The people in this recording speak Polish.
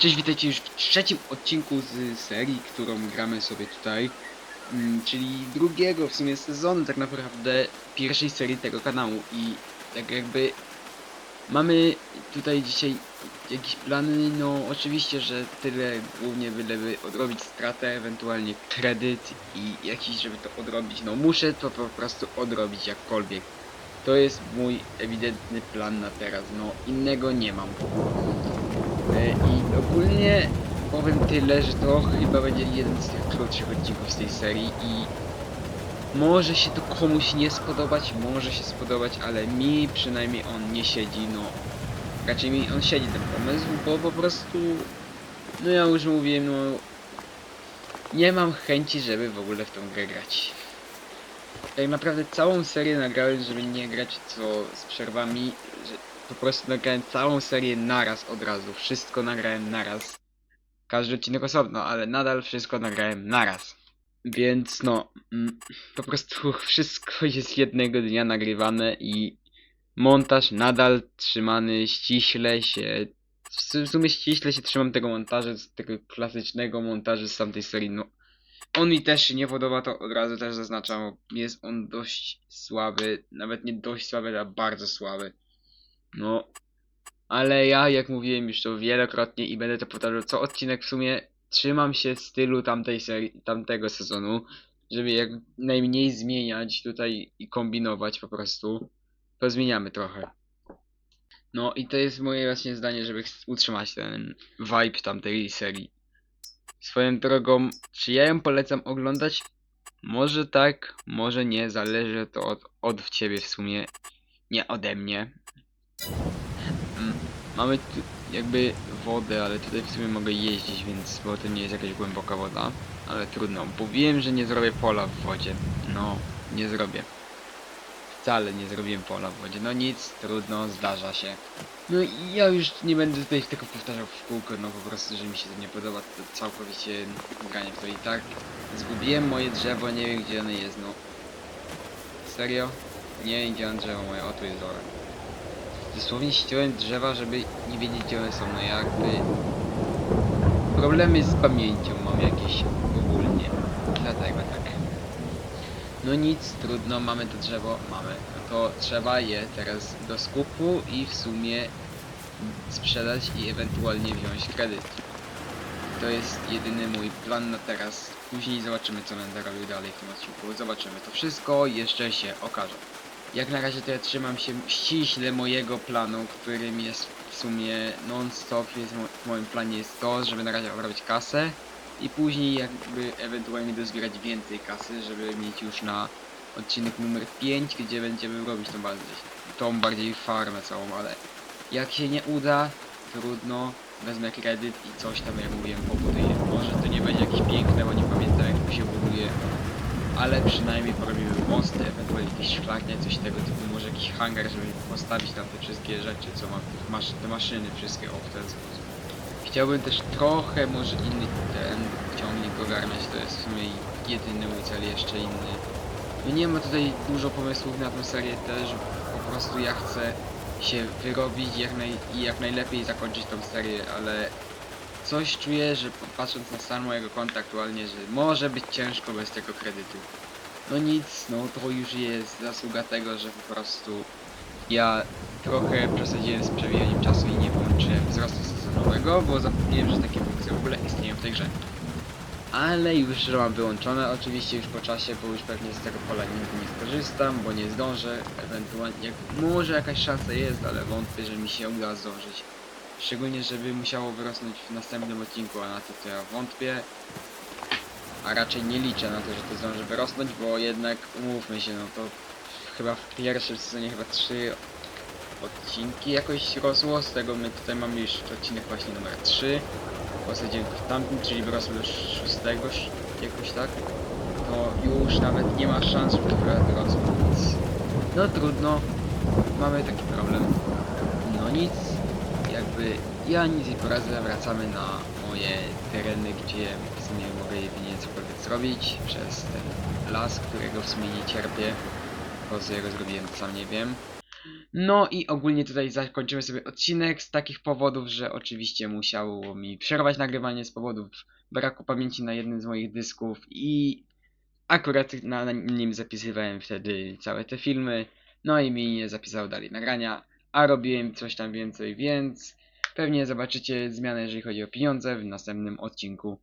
Cześć, witajcie już w trzecim odcinku z serii, którą gramy sobie tutaj. Mm, czyli drugiego w sumie sezonu tak naprawdę pierwszej serii tego kanału i tak jakby mamy tutaj dzisiaj jakieś plany, no oczywiście, że tyle głównie byleby odrobić stratę, ewentualnie kredyt i jakiś, żeby to odrobić, no muszę to po prostu odrobić jakkolwiek. To jest mój ewidentny plan na teraz, no innego nie mam. E, I ogólnie powiem tyle, że to chyba będzie jeden z tych krótszych odcinków z tej serii i może się to komuś nie spodobać, może się spodobać, ale mi przynajmniej on nie siedzi, no raczej mi on siedzi ten pomysł, bo po prostu no ja już mówiłem, no nie mam chęci, żeby w ogóle w tą grę grać. Tak naprawdę całą serię nagrałem, żeby nie grać co z przerwami, że po prostu nagrałem całą serię naraz od razu. Wszystko nagrałem naraz. Każdy odcinek osobno, ale nadal wszystko nagrałem naraz. Więc no, mm, po prostu wszystko jest jednego dnia nagrywane i montaż nadal trzymany ściśle się. W su- w sumie ściśle się trzymam tego montażu, tego klasycznego montażu z tamtej serii. No, on mi też się nie podoba, to od razu też zaznaczam. Jest on dość słaby, nawet nie dość słaby, ale bardzo słaby. No, ale ja, jak mówiłem już to wielokrotnie i będę to powtarzał co odcinek w sumie, trzymam się stylu tamtej tamtego sezonu, żeby jak najmniej zmieniać tutaj i kombinować po prostu. To zmieniamy trochę. No i to jest moje właśnie zdanie, żeby utrzymać ten vibe tamtej serii. Swoją drogą, czy ja ją polecam oglądać? Może tak, może nie, zależy to od, od ciebie w sumie, nie ode mnie. Mm, Mamy tu jakby wodę, ale tutaj w sumie mogę jeździć, więc bo to nie jest jakaś głęboka woda. Ale trudno, bo wiem, że nie zrobię pola w wodzie. No, nie zrobię. Wcale nie zrobiłem pola w wodzie. No nic, trudno, zdarza się. No i ja już nie będę tutaj tego powtarzał w kółko, no po prostu, że mi się to nie podoba, to całkowicie granie w to i tak. Zgubiłem moje drzewo, nie wiem gdzie ono jest, no. Serio? Nie, gdzie mam drzewo moje, o tu jest dole. Dosłownie ściąłem drzewa, żeby nie wiedzieć gdzie one są, no jakby... Problemy z pamięcią mam jakieś ogólnie, dlatego tak. No nic, trudno, mamy to drzewo, mamy. No to trzeba je teraz do skupu i w sumie sprzedać i ewentualnie wziąć kredyt. To jest jedyny mój plan na teraz. Później zobaczymy co będę robił dalej w tym odcinku. Zobaczymy. To wszystko jeszcze się okaże. Jak na razie to ja trzymam się ściśle mojego planu, którym jest w sumie non-stop, w moim planie jest to, żeby na razie robić kasę i później jakby ewentualnie dozbierać więcej kasy, żeby mieć już na odcinek numer 5, gdzie będziemy robić tą bardziej, tą bardziej farmę całą, ale jak się nie uda, trudno, wezmę kredyt i coś tam jak mówiłem pobuduję. Może to nie będzie jakieś piękne, bo nie pamiętam jak to się buduje, ale przynajmniej porobimy mosty, ewentualnie szklarnie, coś tego typu, może jakiś hangar, żeby postawić tam te wszystkie rzeczy, co mam, te maszyny wszystkie, o w ten sposób. Chciałbym też trochę może inny ten ciągnik ogarniać, to jest w sumie jedyny mój cel, jeszcze inny. No nie ma tutaj dużo pomysłów na tę serię też, po prostu ja chcę się wyrobić jak naj, i jak najlepiej zakończyć tą serię, ale coś czuję, że patrząc na stan mojego konta aktualnie, że może być ciężko bez tego kredytu. No nic, no to już jest zasługa tego, że po prostu ja trochę przesadziłem z przewijaniem czasu i nie połączyłem wzrostu sezonowego, bo zapomniałem, że takie funkcje w ogóle istnieją w tej grze. Ale już mam wyłączone, oczywiście już po czasie, bo już pewnie z tego pola nigdy nie skorzystam, bo nie zdążę, ewentualnie, może jakaś szansa jest, ale wątpię, że mi się uda zdążyć. Szczególnie, żeby musiało wyrosnąć w następnym odcinku, a na to, to ja wątpię. A raczej nie liczę na to, że to zdąży wyrosnąć, bo jednak umówmy się, no to chyba w pierwszym sezonie chyba trzy odcinki jakoś rosło, z tego my tutaj mamy już odcinek właśnie numer 3 posadziłem w tamtym, czyli wyrosło do szóstego sz- jakoś tak, to już nawet nie ma szans, żeby wyrosło, więc no trudno, mamy taki problem. No nic, jakby ja nic nie poradzę, wracamy na moje tereny, gdzie sumie mogę jedynie cokolwiek zrobić. Przez ten las, którego w sumie nie cierpię, po co ja go zrobiłem, sam nie wiem. No i ogólnie tutaj zakończymy sobie odcinek z takich powodów, że oczywiście musiało mi przerwać nagrywanie z powodów braku pamięci na jednym z moich dysków i akurat na nim zapisywałem wtedy całe te filmy, no i mi nie zapisało dalej nagrania, a robiłem coś tam więcej, więc pewnie zobaczycie zmianę jeżeli chodzi o pieniądze w następnym odcinku